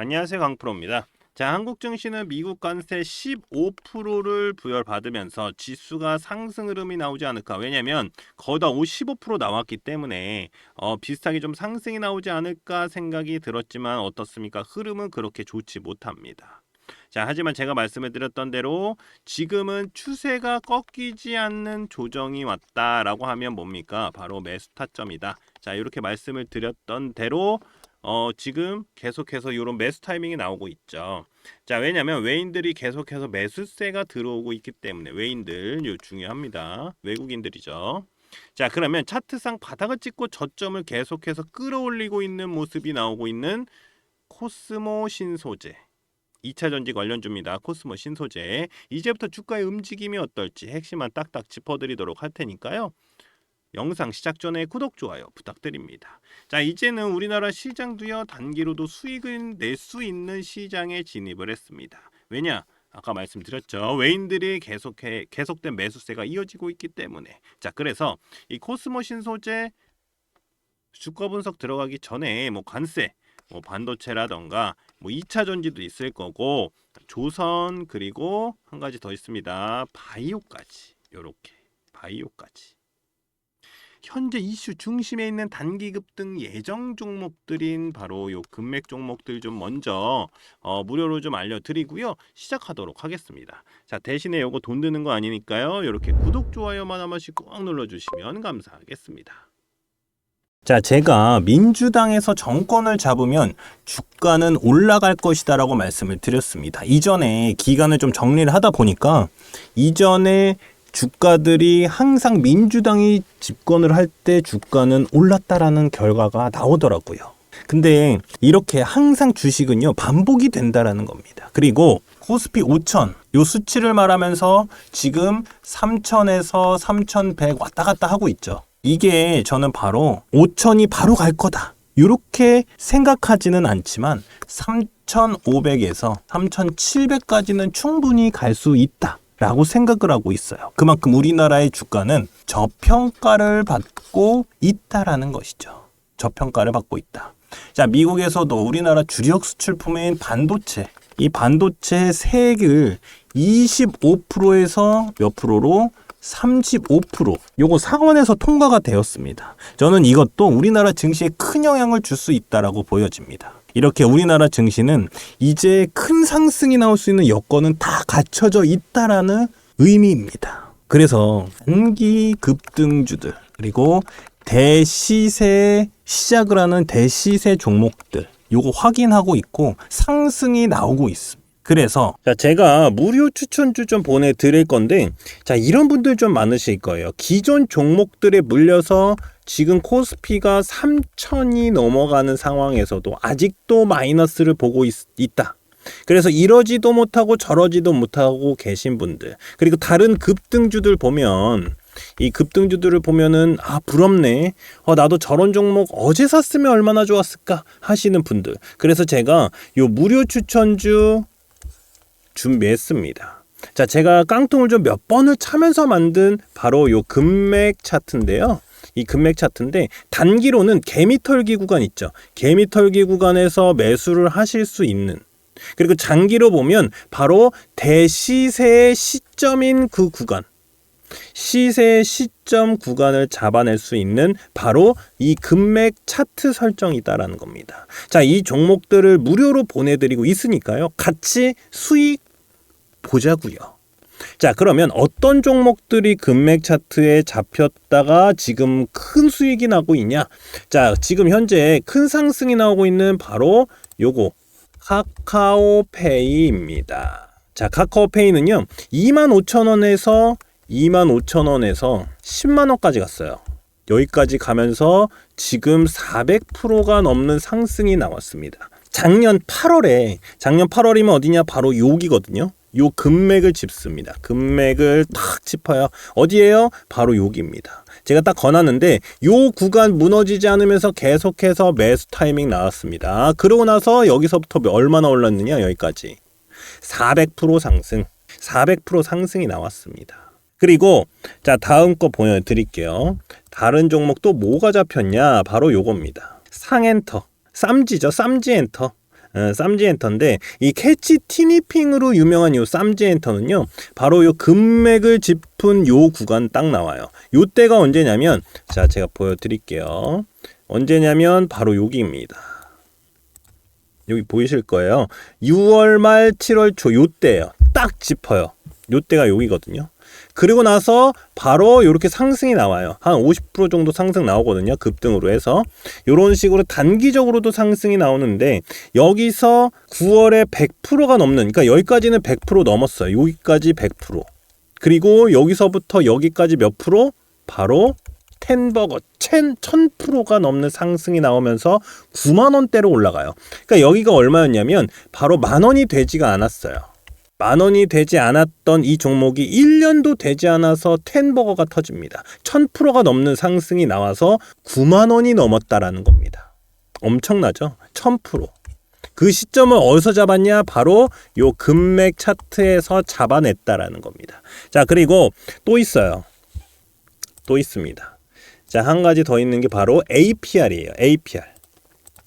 안녕하세요 강프로입니다. 자 한국 증시는 미국 관세 15%를 부여받으면서 지수가 상승 흐름이 나오지 않을까 왜냐면 거의 15% 나왔기 때문에 어, 비슷하게 좀 상승이 나오지 않을까 생각이 들었지만 어떻습니까 흐름은 그렇게 좋지 못합니다. 자 하지만 제가 말씀을 드렸던 대로 지금은 추세가 꺾이지 않는 조정이 왔다라고 하면 뭡니까 바로 매수 타점이다. 자 이렇게 말씀을 드렸던 대로 어, 지금 계속해서 이런 매수 타이밍이 나오고 있죠. 자, 왜냐면 외인들이 계속해서 매수세가 들어오고 있기 때문에 외인들 요 중요합니다. 외국인들이죠. 자, 그러면 차트상 바닥을 찍고 저점을 계속해서 끌어올리고 있는 모습이 나오고 있는 코스모 신소재. 2차 전지 관련주입니다. 코스모 신소재. 이제부터 주가의 움직임이 어떨지 핵심만 딱딱 짚어드리도록 할 테니까요. 영상 시작 전에 구독, 좋아요 부탁드립니다. 자, 이제는 우리나라 시장도요, 단기로도 수익을 낼 수 있는 시장에 진입을 했습니다. 왜냐? 아까 말씀드렸죠. 외인들이 계속해 계속된 매수세가 이어지고 있기 때문에. 자, 그래서 이 코스모 신소재 주가 분석 들어가기 전에 뭐 관세, 뭐 반도체라던가 뭐 2차 전지도 있을 거고 조선 그리고 한 가지 더 있습니다. 바이오까지. 요렇게 바이오까지. 현재 이슈 중심에 있는 단기 급등 예정 종목들인 바로 요 금맥 종목들 좀 먼저 어, 무료로 좀 알려드리고요 시작하도록 하겠습니다. 자 대신에 요거 돈 드는 거 아니니까요 이렇게 구독 좋아요만 한 번씩 꼭 눌러주시면 감사하겠습니다. 자, 제가 민주당에서 정권을 잡으면 주가는 올라갈 것이다라고 말씀을 드렸습니다. 이전에 기간을 좀 정리를 하다 보니까 이전에 주가들이 항상 민주당이 집권을 할 때 주가는 올랐다라는 결과가 나오더라고요. 근데 이렇게 항상 주식은요 반복이 된다라는 겁니다. 그리고 코스피 5천 요 수치를 말하면서 지금 3천에서 3,100 왔다 갔다 하고 있죠. 이게 저는 바로 5천이 바로 갈 거다. 이렇게 생각하지는 않지만 3,500에서 3,700까지는 충분히 갈 수 있다. 라고 생각을 하고 있어요. 그만큼 우리나라의 주가는 저평가를 받고 있다라는 것이죠. 저평가를 받고 있다. 자, 미국에서도 우리나라 주력 수출품인 반도체, 이 반도체 세액을 25%에서 몇 프로로 35% 요거 상원에서 통과가 되었습니다. 저는 이것도 우리나라 증시에 큰 영향을 줄 수 있다라고 보여집니다. 이렇게 우리나라 증시는 이제 큰 상승이 나올 수 있는 여건은 다 갖춰져 있다라는 의미입니다. 그래서 단기 급등주들 그리고 대시세 시작을 하는 대시세 종목들 요거 확인하고 있고 상승이 나오고 있습니다. 그래서 자 제가 무료 추천주 좀 보내드릴 건데 자 이런 분들 좀 많으실 거예요. 기존 종목들에 물려서 지금 코스피가 3천이 넘어가는 상황에서도 아직도 마이너스를 보고 있, 있다. 그래서 이러지도 못하고 저러지도 못하고 계신 분들 그리고 다른 급등주들 보면 이 급등주들을 보면은 아 부럽네 어 나도 저런 종목 어제 샀으면 얼마나 좋았을까 하시는 분들 그래서 제가 요 무료 추천주 준비했습니다. 자, 제가 깡통을 좀 몇 번을 차면서 만든 바로 요 금맥 차트인데요. 이 금맥 차트인데 단기로는 개미털기 구간 있죠. 개미털기 구간에서 매수를 하실 수 있는 그리고 장기로 보면 바로 대시세의 시점인 그 구간 시세 시점 구간을 잡아낼 수 있는 바로 이 금맥 차트 설정이다라는 겁니다. 자, 이 종목들을 무료로 보내드리고 있으니까요. 같이 수익 보자고요. 자, 그러면 어떤 종목들이 금맥 차트에 잡혔다가 지금 큰 수익이 나고 있냐? 자, 지금 현재 큰 상승이 나오고 있는 바로 요거 카카오페이입니다. 자, 카카오페이는요. 25,000원에서 25,000원에서 10만 원까지 갔어요. 여기까지 가면서 지금 400%가 넘는 상승이 나왔습니다. 작년 8월에 작년 8월이면 어디냐 바로 여기거든요. 요 금맥을 짚습니다. 금맥을 탁 짚어요. 어디에요? 바로 여기입니다. 제가 딱 건놨는데 요 구간 무너지지 않으면서 계속해서 매수 타이밍 나왔습니다. 그러고 나서 여기서부터 얼마나 올랐느냐 여기까지 400% 상승, 400% 상승이 나왔습니다. 그리고 자 다음 거 보여드릴게요. 다른 종목도 뭐가 잡혔냐? 바로 요겁니다. 상엔터, 쌈지죠, 쌈지 엔터. 어, 쌈지엔터인데 이 캐치 티니핑으로 유명한 요 쌈지엔터는요 바로 요 금맥을 짚은 요 구간 딱 나와요. 요 때가 언제냐면 자 제가 보여드릴게요. 언제냐면 바로 여기입니다. 여기 보이실 거예요. 6월 말 7월 초 요 때예요. 딱 짚어요 요 때가 여기거든요 그리고 나서 바로 이렇게 상승이 나와요. 한 50% 정도 상승 나오거든요. 급등으로 해서 이런 식으로 단기적으로도 상승이 나오는데 여기서 9월에 100%가 넘는 그러니까 여기까지는 100% 넘었어요. 여기까지 100%. 그리고 여기서부터 여기까지 몇 프로? 바로 텐버거 1000%가 넘는 상승이 나오면서 9만 원대로 올라가요. 그러니까 여기가 얼마였냐면 바로 만 원이 되지가 않았어요. 만 원이 되지 않았던 이 종목이 1년도 되지 않아서 텐버거가 터집니다. 1000%가 넘는 상승이 나와서 9만 원이 넘었다라는 겁니다. 엄청나죠? 1000%. 그 시점을 어디서 잡았냐? 바로 요 금맥 차트에서 잡아냈다라는 겁니다. 자, 그리고 또 있어요. 또 있습니다. 자, 한 가지 더 있는 게 바로 APR이에요. APR.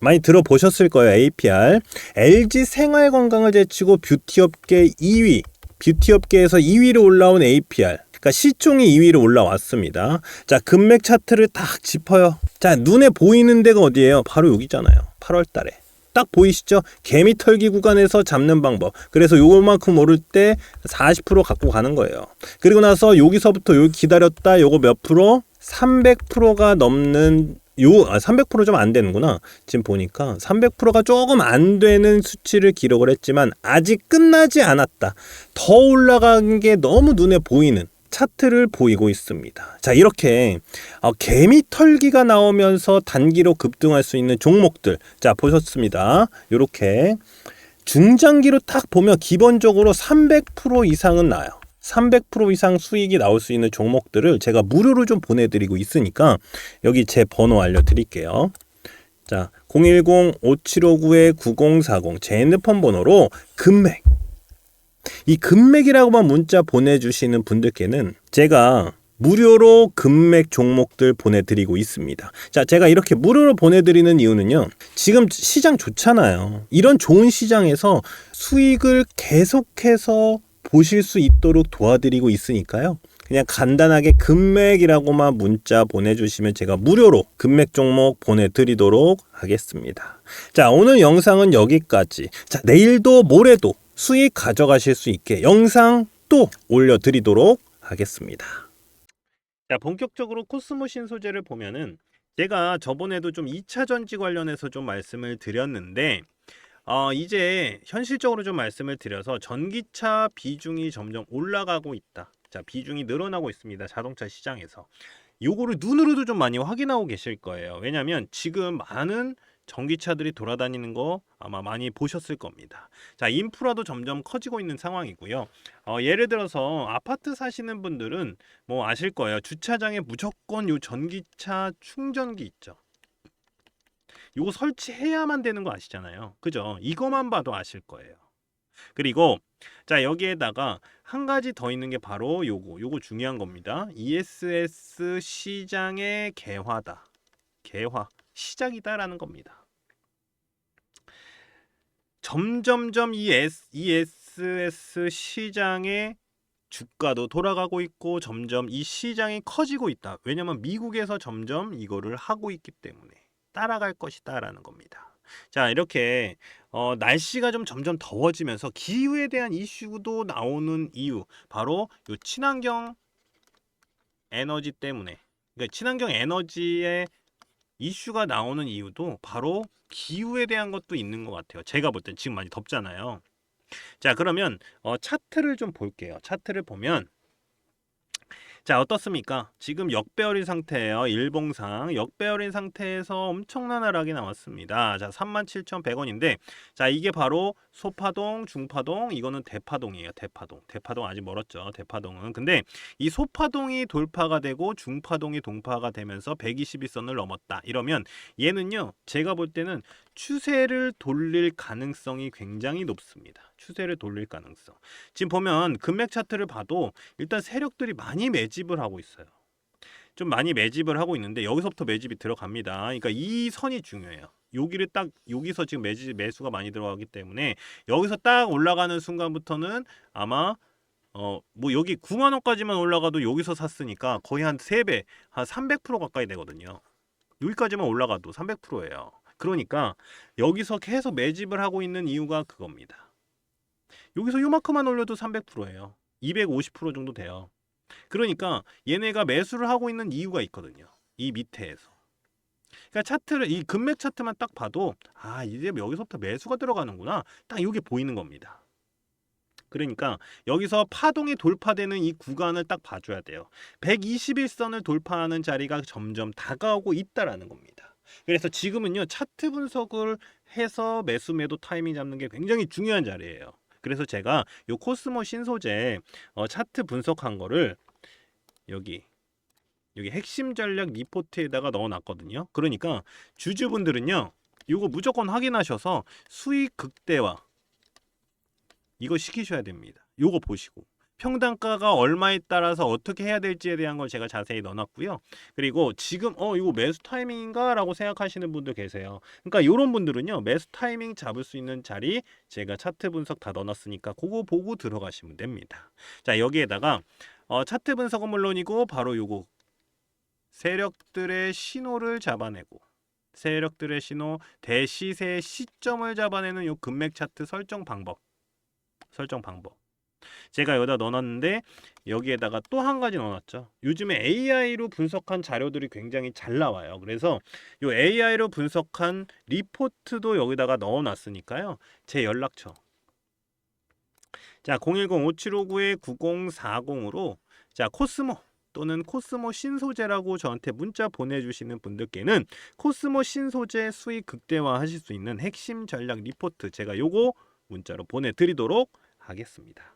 많이 들어보셨을 거예요. APR. LG 생활 건강을 제치고 뷰티 업계 2위. 뷰티 업계에서 2위로 올라온 APR. 그러니까 시총이 2위로 올라왔습니다. 자, 금맥 차트를 딱 짚어요. 자, 눈에 보이는 데가 어디예요? 바로 여기잖아요. 8월 달에. 딱 보이시죠? 개미 털기 구간에서 잡는 방법. 그래서 요만큼 오를 때 40% 갖고 가는 거예요. 그리고 나서 여기서부터 여기 기다렸다. 요거 몇 프로? 300%가 넘는 요 300%좀 안 되는구나. 지금 보니까 300%가 조금 안 되는 수치를 기록을 했지만 아직 끝나지 않았다. 더 올라간 게 너무 눈에 보이는 차트를 보이고 있습니다. 자, 이렇게 어, 개미 털기가 나오면서 단기로 급등할 수 있는 종목들. 자, 보셨습니다. 이렇게 중장기로 딱 보면 기본적으로 300% 이상은 나요. 300% 이상 수익이 나올 수 있는 종목들을 제가 무료로 좀 보내드리고 있으니까 여기 제 번호 알려드릴게요. 자, 010-5759-9040 제 핸드폰 번호로 금맥 이 금맥이라고만 문자 보내주시는 분들께는 제가 무료로 금맥 종목들 보내드리고 있습니다. 자, 제가 이렇게 무료로 보내드리는 이유는요. 지금 시장 좋잖아요. 이런 좋은 시장에서 수익을 계속해서 보실 수 있도록 도와드리고 있으니까요. 그냥 간단하게 금맥이라고만 문자 보내주시면 제가 무료로 금맥 종목 보내드리도록 하겠습니다. 자, 오늘 영상은 여기까지. 자, 내일도 모레도 수익 가져가실 수 있게 영상 또 올려드리도록 하겠습니다. 자, 본격적으로 코스모신 소재를 보면은 제가 저번에도 좀 2차 전지 관련해서 좀 말씀을 드렸는데 어, 이제 현실적으로 좀 말씀을 드려서 전기차 비중이 점점 올라가고 있다. 자, 비중이 늘어나고 있습니다. 자동차 시장에서. 요거를 눈으로도 좀 많이 확인하고 계실 거예요. 왜냐면 지금 많은 전기차들이 돌아다니는 거 아마 많이 보셨을 겁니다. 자, 인프라도 점점 커지고 있는 상황이고요. 어, 예를 들어서 아파트 사시는 분들은 뭐 아실 거예요. 주차장에 무조건 요 전기차 충전기 있죠. 요거 설치해야만 되는 거 아시잖아요. 그죠? 이거만 봐도 아실 거예요. 그리고 자 여기에다가 한 가지 더 있는 게 바로 요거 요거 중요한 겁니다. ESS 시장의 개화다. 개화 시작이다라는 겁니다. 점점점 이 ESS 시장의 주가도 돌아가고 있고 점점 이 시장이 커지고 있다. 왜냐면 미국에서 점점 이거를 하고 있기 때문에 따라갈 것이다라는 겁니다. 자 이렇게 어, 날씨가 좀 점점 더워지면서 기후에 대한 이슈도 나오는 이유 바로 요 친환경 에너지 때문에 그러니까 친환경 에너지의 이슈가 나오는 이유도 바로 기후에 대한 것도 있는 것 같아요. 제가 볼 땐 지금 많이 덥잖아요. 자 그러면 어, 차트를 좀 볼게요. 차트를 보면 자 어떻습니까? 지금 역배열인 상태예요. 일봉상 역배열인 상태에서 엄청난 하락이 나왔습니다. 자 37,100원인데 자 이게 바로 소파동, 중파동, 이거는 대파동이에요. 대파동. 대파동 아직 멀었죠. 대파동은. 근데 이 소파동이 돌파가 되고 중파동이 동파가 되면서 122선을 넘었다. 이러면 얘는요. 제가 볼 때는 추세를 돌릴 가능성이 굉장히 높습니다. 추세를 돌릴 가능성. 지금 보면 금맥 차트를 봐도 일단 세력들이 많이 매집을 하고 있어요. 좀 많이 매집을 하고 있는데 여기서부터 매집이 들어갑니다. 그러니까 이 선이 중요해요. 여기를 딱 여기서 지금 매집 매수가 많이 들어가기 때문에 여기서 딱 올라가는 순간부터는 아마 어 뭐 여기 9만 원까지만 올라가도 여기서 샀으니까 거의 한 3배, 한 300% 가까이 되거든요. 여기까지만 올라가도 300%예요. 그러니까 여기서 계속 매집을 하고 있는 이유가 그겁니다. 여기서 요만큼만 올려도 300%예요. 250% 정도 돼요. 그러니까 얘네가 매수를 하고 있는 이유가 있거든요. 이 밑에에서. 그러니까 차트를 이 금맥 차트만 딱 봐도 아 이제 여기서부터 매수가 들어가는구나 딱 이게 보이는 겁니다. 그러니까 여기서 파동이 돌파되는 이 구간을 딱 봐줘야 돼요. 121선을 돌파하는 자리가 점점 다가오고 있다라는 겁니다. 그래서 지금은요 차트 분석을 해서 매수 매도 타이밍 잡는 게 굉장히 중요한 자리예요. 그래서 제가 요 코스모 신소재 어, 차트 분석한 거를 여기 여기 핵심 전략 리포트에다가 넣어놨거든요. 그러니까 주주분들은요, 이거 무조건 확인하셔서 수익 극대화 이거 시키셔야 됩니다. 요거 보시고 평단가가 얼마에 따라서 어떻게 해야 될지에 대한 걸 제가 자세히 넣어놨고요. 그리고 지금 어 이거 매수 타이밍인가 라고 생각하시는 분들 계세요. 그러니까 이런 분들은요 매수 타이밍 잡을 수 있는 자리 제가 차트 분석 다 넣어놨으니까 그거 보고 들어가시면 됩니다. 자 여기에다가 어, 차트 분석은 물론이고 바로 요거 세력들의 신호를 잡아내고 세력들의 신호 대시세 시점을 잡아내는 요 금맥 차트 설정 방법 설정 방법 제가 여기다 넣어놨는데 여기에다가 또 한 가지 넣어놨죠. 요즘에 AI로 분석한 자료들이 굉장히 잘 나와요. 그래서 요 AI로 분석한 리포트도 여기다가 넣어놨으니까요. 제 연락처. 자 010-5759-9040으로 자 코스모 또는 코스모 신소재라고 저한테 문자 보내주시는 분들께는 코스모 신소재 수익 극대화 하실 수 있는 핵심 전략 리포트 제가 요거 문자로 보내드리도록 하겠습니다.